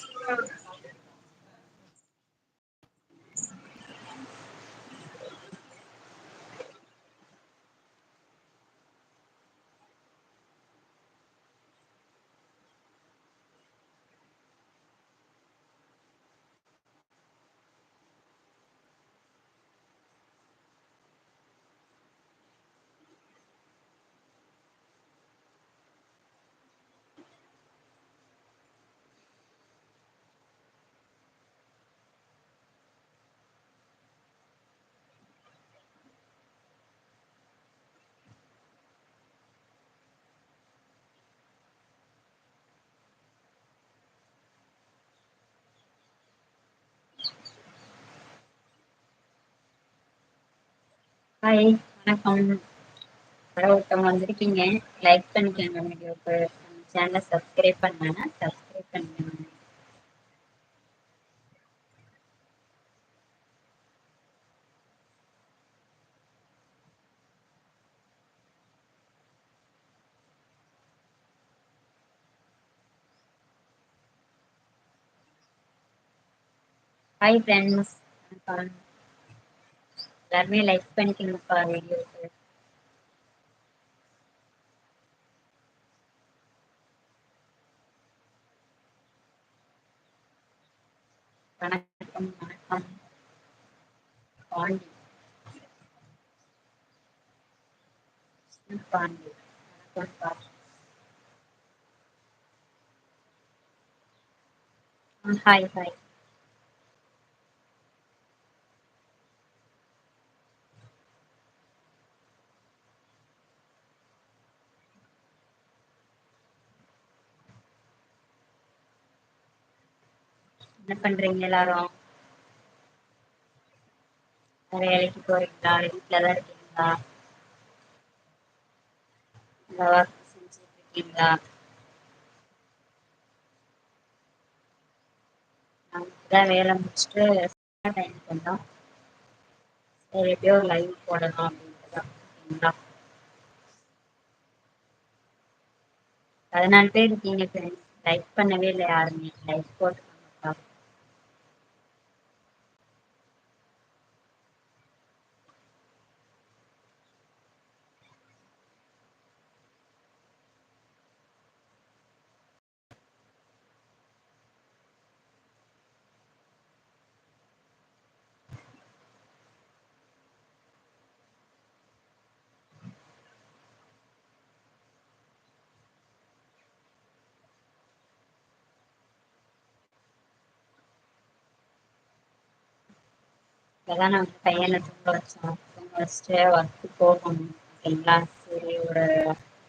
Gracias. Hi வணக்கம். யாரோ ஒருத்தவங்க வந்திருக்கீங்க. லைக் பண்ணிக்கோங்க வீடியோக்கு. சேனலை சப்ஸ்கிரைப் பண்ணலன்னா சப்ஸ்கிரைப் பண்ணிக்கோங்க. ஹாய் ஃப்ரெண்ட்ஸ் வணக்கம். எல்லாருமே லைக் பண்ணிக்கணும்ப்பா வீடியோக்கு வணக்கம் வணக்கம் பாண்டி பாண்டி வணக்கம்ப்பா ஹாய் ஹாய் என்ன பண்றீங்க எல்லாரும்? வேற வேலைக்கு போறீங்களா? வீட்டுல தான் இருக்கீங்களா? இந்த ஒர்க் செஞ்சுட்டு இருக்கீங்களா? நாங்க வேலை முடிச்சுட்டு டைமுக்கு வந்தோம் சரி எப்படியோ லைவ் போடலாம் அப்படின்ட்டுதான் ஓகேங்களா பதினாலு பேர் இருக்கீங்க ஃப்ரெண்ட்ஸ் லைக் பண்ணவே இல்லை யாருமே. லைக் போட்டு இப்பதான் நாங்க பையனை தூங்க வச்சோம் தூங்க வச்சுட்டு ஒர்க்கு போகணும். ஓகேங்களா சரி ஒரு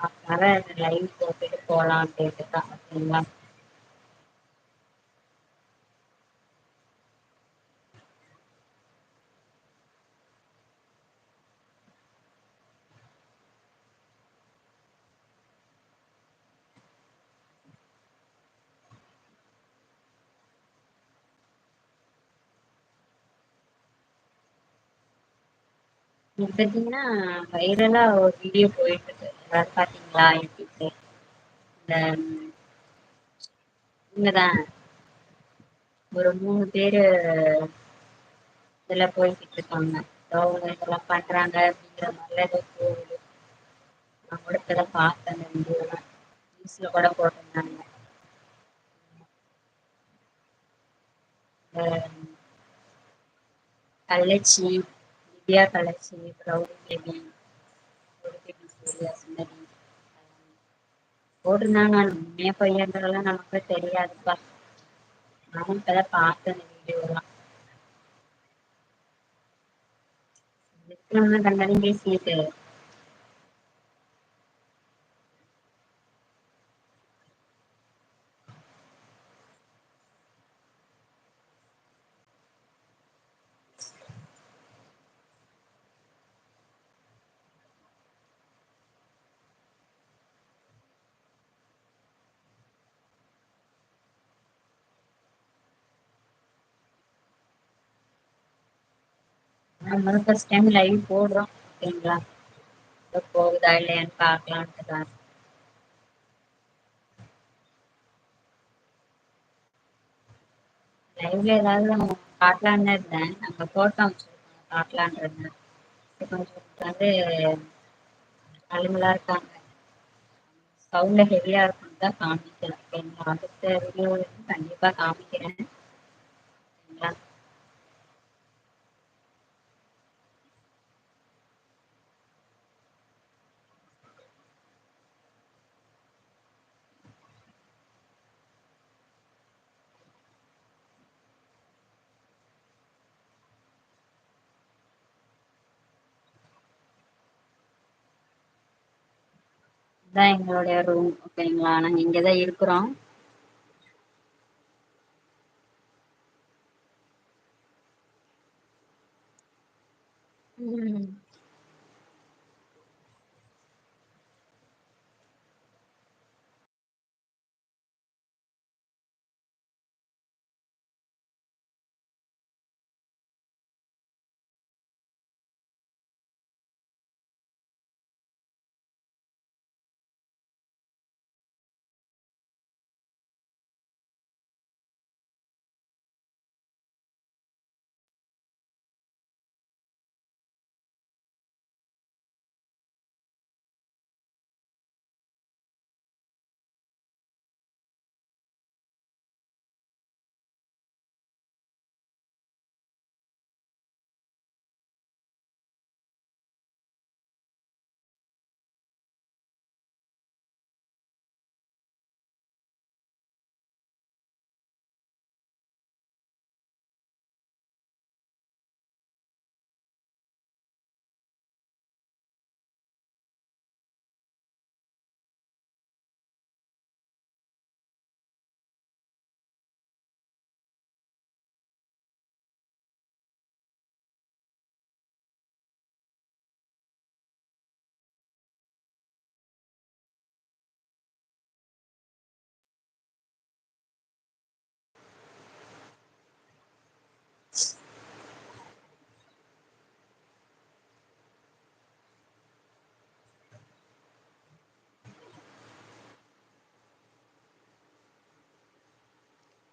ஹாஃப் அன் ஹவர் லைவ் போட்டுட்டு போகலாம் அப்படின்ட்டு தான் ஓகேங்களா பார்த்தீங்கன்னா வைரலா ஒரு வீடியோ போயிட்டு இருக்கு எல்லாரும் பாத்தீங்களா யூடியூப்ல இந்த இங்கதான். ஒரு மூணு பேரு இதுல போய்கிட்டு இருக்காங்க அவங்க இதெல்லாம் பண்றாங்க அப்படிங்கிற மாதிரிலாம் போகுது. நான் கூட இப்பதான் பார்த்தேன் அந்த வீடியோலாம் நியூஸ்ல கூட போட்டிருந்தாங்க. கள்ளச்சி திவ்யா கள்ளச்சி ரவுடி பேபி போட்டிருந்தாங்க. உண்மையா பொய்யான்றதெல்லா நமக்கு தெரியாதுப்பா. நானும் இப்பதான் பார்த்தேன் அந்த வீடியோலா எதுக்கு நம்ம நம்ம ஃபர்ஸ்ட் டைம் லைவ் போடுறோம் ஓகேங்களா? போகுதா இல்லையான்னு பாக்கலான்ட்டுதா லைவ்ல ஏதாவது நம்ம இருந்தேன். இருந்தே அங்க போட்டோ அனுப்ச்சிருக்காங்க பாக்கலான்னு இருந்தே கொஞ்சோ வந்து ஆளுங்களா இருக்காங்க. சவுண்ட்ல ஹெவியா இருக்குன்தா காமிக்கல அடுத்த வீடியோ கண்டிப்பா காமிக்கிறேன். ஓகேங்களா? இதுதான் எங்களுடைய ரூம் ஓகேங்களா நாங்க இங்கதான் இருக்கிறோம்.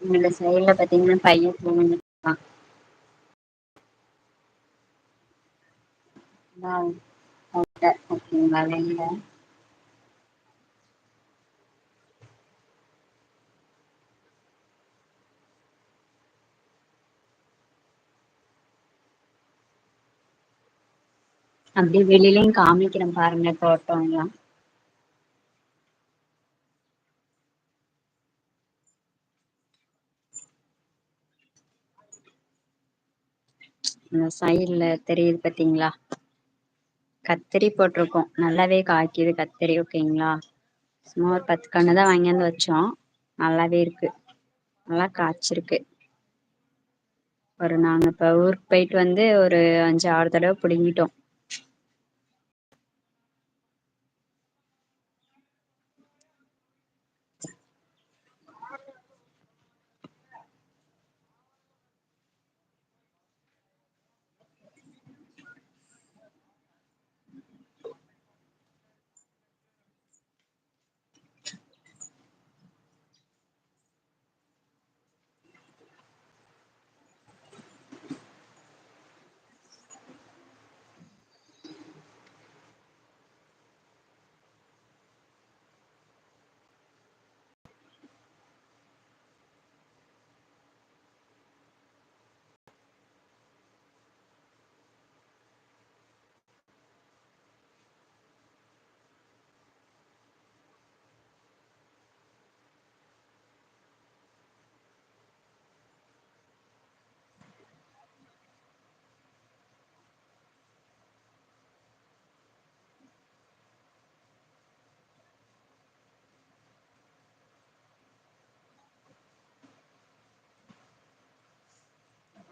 இந்த சைடுல பாத்தீங்கன்னா பையன் தூங்கிட்ருக்கா ஓகேங்களா வெளியில அப்படியே வெளிலயு காமிக்கிறேன் பாருங்க தோட்டோல்லா அந்த சைடுல தெரியுது பாத்தீங்களா? கத்திரி போட்டிருக்கோம். நல்லாவே காய்க்குது கத்திரி ஓகேங்களா? சும்மா ஒரு பத்து கண்ணுதா வாங்கியாந்து வச்சோம். நல்லாவே இருக்கு. நல்லா காய்ச்சிருக்கு. ஒரு நாங்க இப்ப ஊருக்கு போயிட்டு வந்து ஒரு அஞ்சு ஆறு தடவை பிடுங்கிட்டோம்.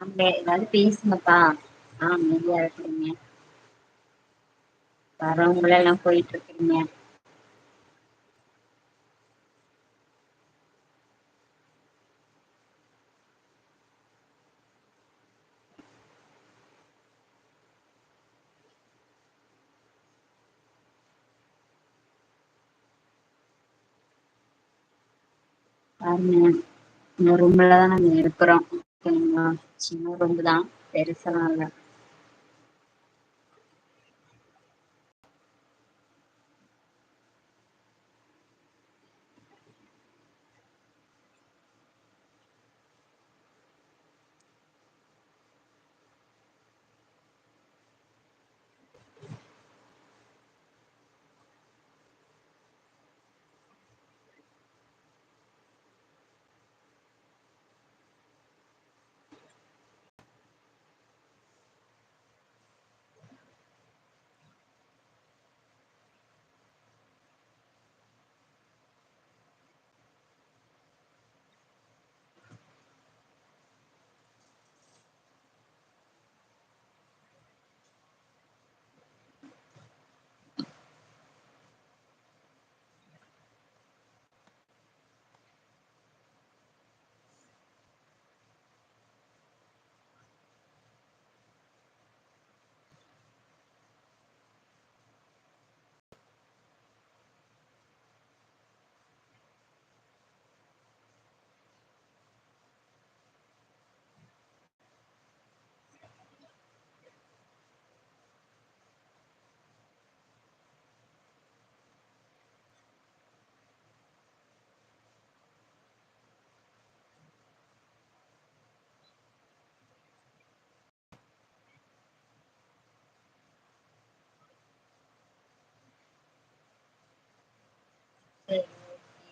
அங்க ஏதாவது பேசுங்கப்பா. ஆ அமைதியா இருக்கிறீங்க வரவங்கள எல்லாம் போயிட்டு இருக்கிறீங்க பாருங்க இந்த ரூம்லதா நாங்க இருக்கிறோம். ஓகேங்களா சின்ன ரூம்பு தா பெருசாலா இல்ல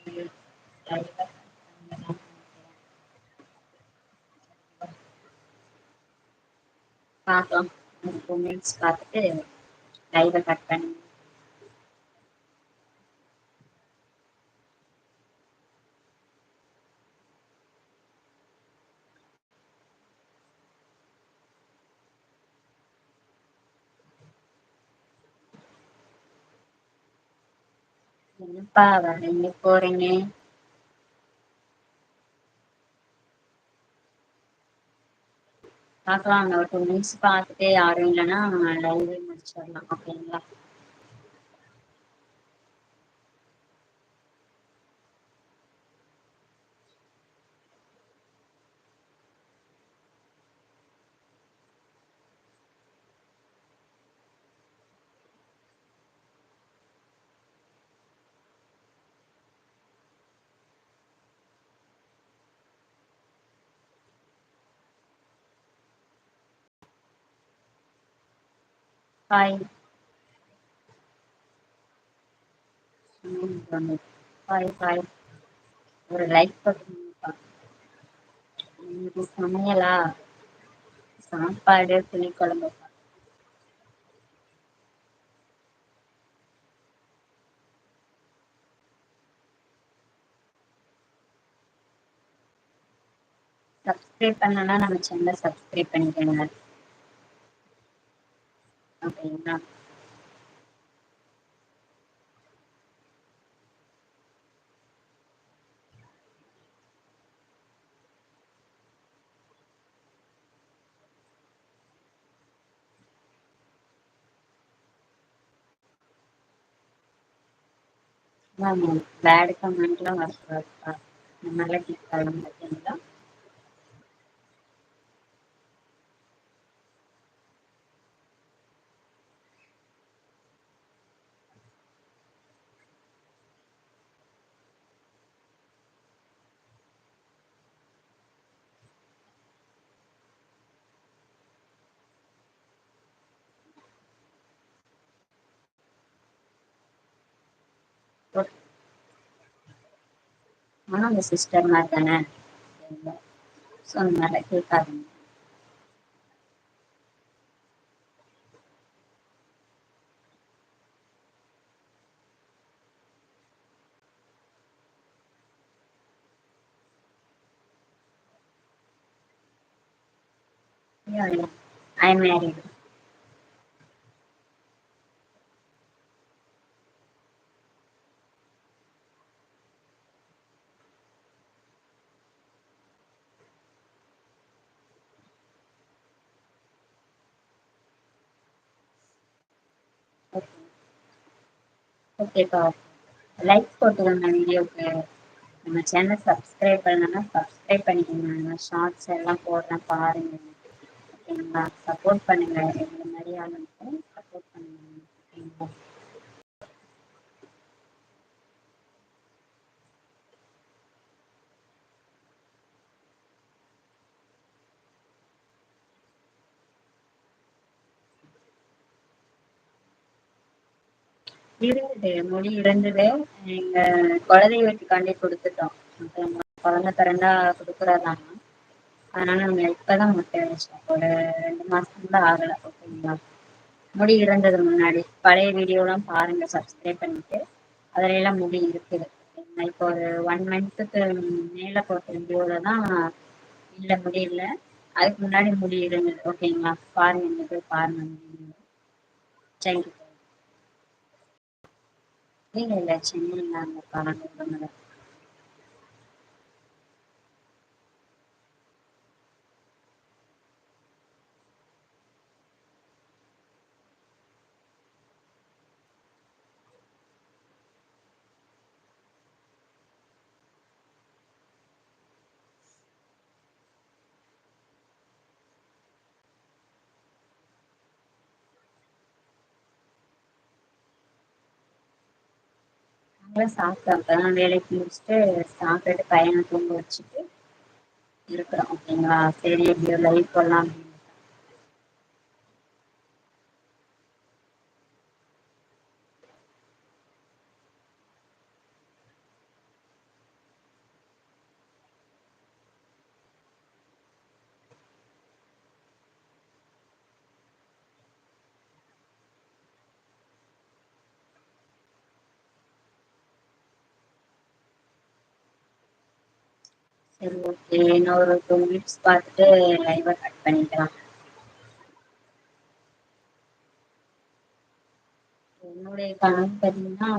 சரி ஓகே பாக்லா ஒரு டூ மினிட்ஸ் பாத்துட்டு லைவ கட் பண்ணி என்னப்பா வரீங்க போறீங்க. பாக்கலாங்க ஒரு டூ மினிட்ஸ் பாத்துட்டு யாரும் இல்லைன்னா லைவே முடிச்சிடலாம் ஓகேங்களா ஹாய் ஹாய் ஹாய் ஒரு லைக் போட்டுருங்கப்பா சமையலா? சாப்பாடு புளி கொழம்பு. சப்ஸ்கிரைப் பண்ணனா நம்ம சேனல சப்ஸ்கிரைப் பண்ணிக்கோங்க. ஓகேங்களா மேம் பேட் கமெண்ட்லாம் வரக்கூடாதுப்பா இந்த மாதிரிலாம் கிளிக் பண்ணணும் ஓகேங்களா ஓகே ஆனா உங்க சிஸ்டர் மாதிரி தானே ஸோ அந்த மாதிரிலாம் கேட்காதீங்க Yeah, yeah. I'm married. ஓகேப்பா லைக் போட்டுக்கோங்க வீடியோக்கு நம்ம சேனல் சப்ஸ்கிரைப் பண்ணலன்னா சப்ஸ்கிரைப் பண்ணிக்கோங்க. நான் ஷார்ட்ஸ் எல்லாம் போடுறேன் பாருங்க. ஓகேங்களா சப்போர்ட் பண்ணுங்க. இந்த மாதிரி ஆளுக்கும் சப்போர்ட் பண்ணுங்க. ஓகேங்களா இருந்தது மொழி இருந்தது. எங்க குலதெய்வத்துக்காண்டி கொடுத்துட்டோம். குழந்தை பிறந்தா கொடுக்குறதாங்க அதனால நாங்க இப்பதான் முட்டை வச்சோம் ஒரு ரெண்டு மாசம் கூட ஆகல ஓகேங்களா? முடி இருந்தது முன்னாடி. பழைய வீடியோலாம் பாருங்க சப்ஸ்கிரைப் பண்ணிட்டு. அதுல எல்லாம் முடி இருக்குது இப்போ ஒரு ஒன் மந்த்துக்கு மேல போட்ட வீடியோல தான் இல்ல முடி அதுக்கு முன்னாடி முடி இருந்தது ஓகேங்களா? பாருங்க போய் பாருங்க தேங்க்யூ இல்ல இல்ல சென்னையில அங்க பாருங்க நாங்களும் சாப்பிட்டோம் அப்பதான் வேலைக்கு முடிச்சுட்டு சாப்பிட்டுட்டு பையனை தூங்க வச்சுட்டு இருக்கிறோம். ஓகேங்களா சரி எப்படியோ லைஃப் எல்லாம் சரி ஓகே இன்னும் ஒரு டூ மினிட்ஸ் பார்த்துட்டு லைவை கட் பண்ணிக்கலாம். என்னுடைய கனவு பார்த்தீங்கன்னா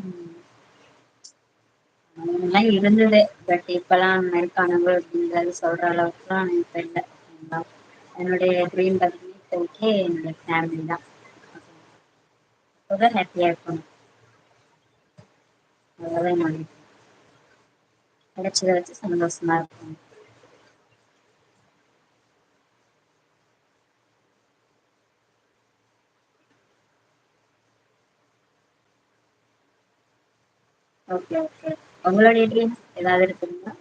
இருந்தது. பட் இப்பெல்லாம் அந்த மாதிரி கனவு அப்படின்றது சொல்ற அளவுக்குலாம் இப்போ இல்லை ஓகேங்களா என்னுடைய ட்ரீம் பார்த்தீங்கன்னா இப்போதைக்கு என்னுடைய ஃபேமிலி தான். அப்போதான் ஹாப்பியாக இருக்கணும் அவ்வளோதான் என்னுடைய கிடைச்சதை வச்சு சந்தோஷமா இருக்கும் ஓகே ஓகே உங்களுடைய ட்ரீம்ஸ் ஏதாவது இருக்குங்களா?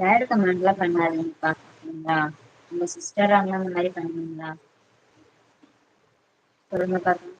பேட் கமெண்ட்லாம் பண்ணாதீங்கப்பா. ஓகேங்களா உங்க சிஸ்டர் அந்த மாதிரி பண்ணுவீங்களா? சொல்லுங்க பாருங்க